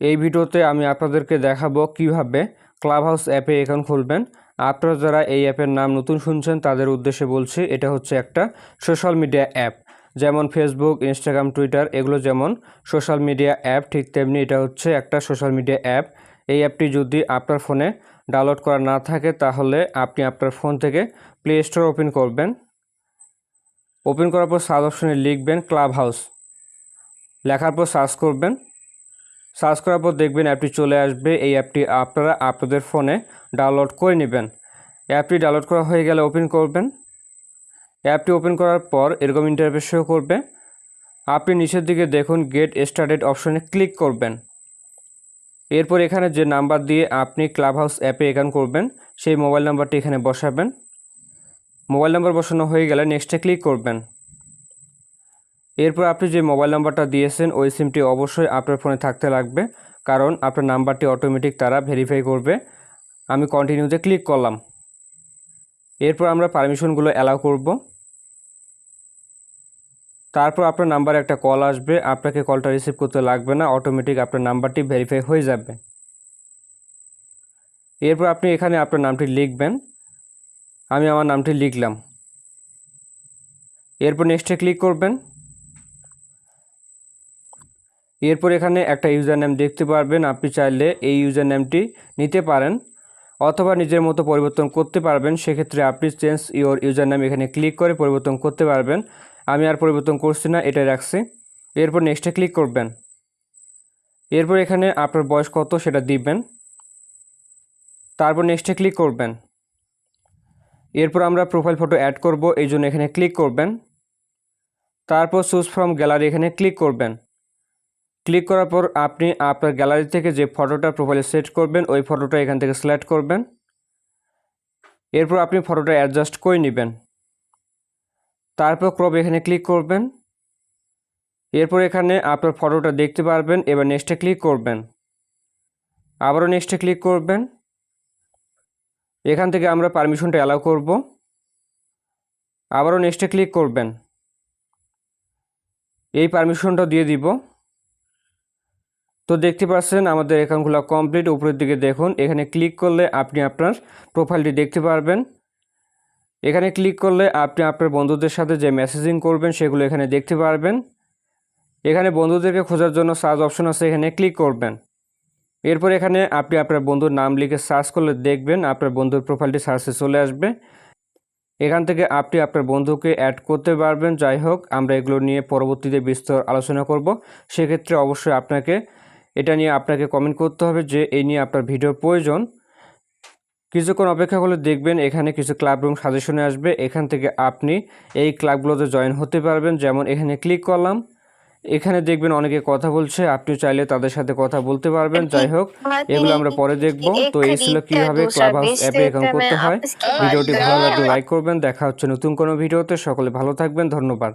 এই ভিডিওতে আমি আপনাদেরকে দেখাবো কীভাবে ক্লাব হাউস অ্যাপে অ্যাকাউন্ট খুলবেন। আপনারা যারা এই অ্যাপের নাম নতুন শুনছেন, তাদের উদ্দেশ্যে বলছি, এটা হচ্ছে একটা সোশ্যাল মিডিয়া অ্যাপ। যেমন ফেসবুক ইনস্টাগ্রাম টুইটার এগুলো যেমন সোশ্যাল মিডিয়া অ্যাপ, ঠিক তেমনি এটা হচ্ছে একটা সোশ্যাল মিডিয়া অ্যাপ। এই অ্যাপটি যদি আপনার ফোনে ডাউনলোড করা না থাকে, তাহলে আপনি আপনার ফোন থেকে প্লে স্টোর ওপেন করবেন। ওপেন করার পর সার্চ অপশনে লিখবেন ক্লাব হাউস লেখার পর সার্চ করবেন। সার্চ করার পর দেখবেন অ্যাপটি চলে আসবে। এই অ্যাপটি আপনারা আপনাদের ফোনে ডাউনলোড করে নেবেন। অ্যাপটি ডাউনলোড করা হয়ে গেলে ওপেন করবেন। অ্যাপটি ওপেন করার পর এরকম ইন্টারফেস শো করবে। আপনি নিচের দিকে দেখুন গেট স্টার্টেড অপশনে ক্লিক করবেন। এরপর এখানে যে নাম্বার দিয়ে আপনি ক্লাব হাউস অ্যাপে অ্যাকাউন্ট করবেন, সেই মোবাইল নাম্বারটি এখানে বসাবেন। মোবাইল নাম্বার বসানো হয়ে গেলে নেক্সটে ক্লিক করবেন। এরপর আপনি যে মোবাইল নাম্বারটা দিয়েছেন, ওই সিমটি অবশ্যই আপনার ফোনে থাকতে লাগবে। কারণ আপনার নাম্বারটি অটোমেটিক তারা ভেরিফাই করবে। আমি কন্টিনিউতে ক্লিক করলাম। এরপর আমরা পারমিশনগুলো অ্যালাউ করব। তারপর আপনার নাম্বারে একটা কল আসবে। আপনাকে কলটা রিসিভ করতে লাগবে না। অটোমেটিক আপনার নাম্বারটি ভেরিফাই হয়ে যাবে। এরপর আপনি এখানে আপনার নামটি লিখবেন। আমি আমার নামটি লিখলাম। এরপর নেক্সটে ক্লিক করবেন। এরপর এখানে একটা ইউজার নেম দেখতে পারবেন। আপনি চাইলে এই ইউজার নেমটি নিতে পারেন অথবা নিজের মতো পরিবর্তন করতে পারবেন। সেক্ষেত্রে আপনি চেঞ্জ ইওর ইউজার নেম এখানে ক্লিক করে পরিবর্তন করতে পারবেন। আমি আর পরিবর্তন করছি না, এটাই রাখছি। এরপর নেক্সটে ক্লিক করবেন। এরপর এখানে আপনার বয়স কত সেটা দিবেন তারপর নেক্সটে ক্লিক করবেন। এরপর আমরা প্রোফাইল ফটো অ্যাড করব, এই জন্য এখানে ক্লিক করবেন। তারপর চুজ ফ্রম গ্যালারি এখানে ক্লিক করবেন। ক্লিক করার পর আপনি আপনার গ্যালারি থেকে যে ফটোটা প্রোফাইলে সেট করবেন, ওই ফটোটা এখান থেকে সিলেক্ট করবেন। এরপর আপনি ফটোটা অ্যাডজাস্ট করে নেবেন। তারপর ক্রপ এখানে ক্লিক করবেন। এরপর এখানে আপনার ফটোটা দেখতে পারবেন, এবার নেক্সটে ক্লিক করবেন। আবারও নেক্সটে ক্লিক করবেন। এখান থেকে আমরা পারমিশনটা অ্যালাউ করব। আবারও নেক্সটে ক্লিক করবেন। এই পারমিশনটা দিয়ে দিব। তো দেখতে পাচ্ছেন, আমাদের অ্যাকাউন্টগুলো কমপ্লিট উপরের দিকে দেখুন, এখানে ক্লিক করলে আপনি আপনার প্রোফাইলটি দেখতে পারবেন। এখানে ক্লিক করলে আপনি আপনার বন্ধুদের সাথে যে মেসেজিং করবেন, সেগুলো এখানে দেখতে পারবেন। এখানে বন্ধুদেরকে খোঁজার জন্য সার্চ অপশন আছে, এখানে ক্লিক করবেন। এরপর এখানে আপনি আপনার বন্ধুর নাম লিখে সার্চ করলে দেখবেন, আপনার বন্ধুর প্রোফাইলটি সার্চে চলে আসবে। এখান থেকে আপনি আপনার বন্ধুকে অ্যাড করতে পারবেন। যাই হোক, আমরা এগুলো নিয়ে পরবর্তীতে বিস্তর আলোচনা করব। সেক্ষেত্রে অবশ্যই আপনাকে এটা নিয়ে আপনাকে কমেন্ট করতে হবে যে এই নিয়ে আপনার ভিডিওর প্রয়োজন। কিছুক্ষণ অপেক্ষা করলে দেখবেন এখানে কিছু ক্লাব রুম সাজেশনে আসবে। এখান থেকে আপনি এই ক্লাবগুলোতে জয়েন হতে পারবেন। যেমন এখানে ক্লিক করলাম। এখানে দেখবেন অনেকে কথা বলছে। আপনি চাইলে তাদের সাথে কথা বলতে পারবেন। যাই হোক এগুলো আমরা পরে দেখব। তো এই ছিল কীভাবে ক্লাব হাউস অ্যাপে অ্যাকাউন্ট করতে হয়। ভিডিওটি ভালো লাগলে লাইক করবেন। দেখা হচ্ছে নতুন কোনো ভিডিওতে। সকলে ভালো থাকবেন। ধন্যবাদ।